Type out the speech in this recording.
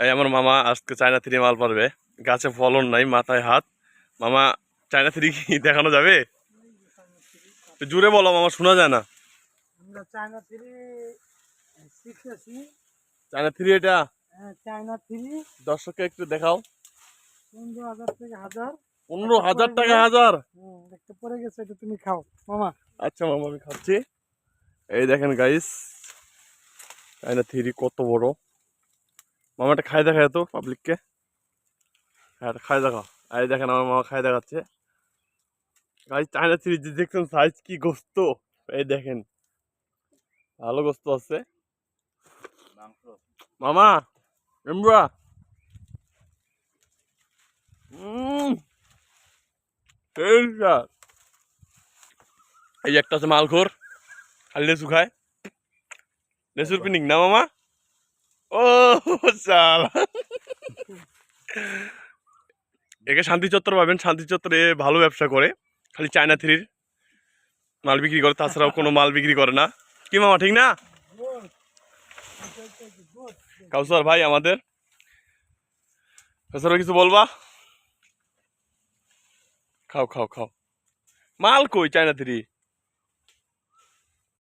এই আমার মামা আজকে চায়না থ্রি মাল পারবে। গাছে ফলন নাই মাথায় হাত। মামা চায়না থ্রি কি দেখানো যাবে? জুড়ে বলো মামা শোনা যায় না। চায়না থ্রি চায়না থ্রি এটা? হ্যাঁ, চায়না থ্রি। দর্শককে একটু দেখাও। পনেরো হাজার থেকে হাজার। পনেরো হাজার টাকা হাজার? একটা পড়ে গেছে এটা তুমি খাও। মামা। আচ্ছা মামা আমি খাচ্ছি। এই দেখেন গাইস চায়না থ্রি কত বড়। মামা একটা খাই দেখায় তো পাবলিককে হ্যাঁ খাই দেখাও। এই দেখেন আমার মামা খাই দেখাচ্ছে। গাইস চায়না থ্রি যে দেখছেন সাইজ কি গোস্ত? এই দেখেন ভালো গোস্ত আছে। মামা এমরা উম এই একটা আছে মালখোর খালি লেচু খায়। লেচুর পিনিক না মামা? ও চাল একে শান্তি চত্বর পাবেন। শান্তি চত্বরে ভালো ব্যবসা করে। খালি চায়না থ্রির মাল বিক্রি করে, তাছাড়াও কোনো মাল বিক্রি করে না। কি মামা, ঠিক না? কাউসার ভাই, আমাদের। কাউসার কিছু বলবা? খাও খাও খাও। মাল কই চায়না থ্রি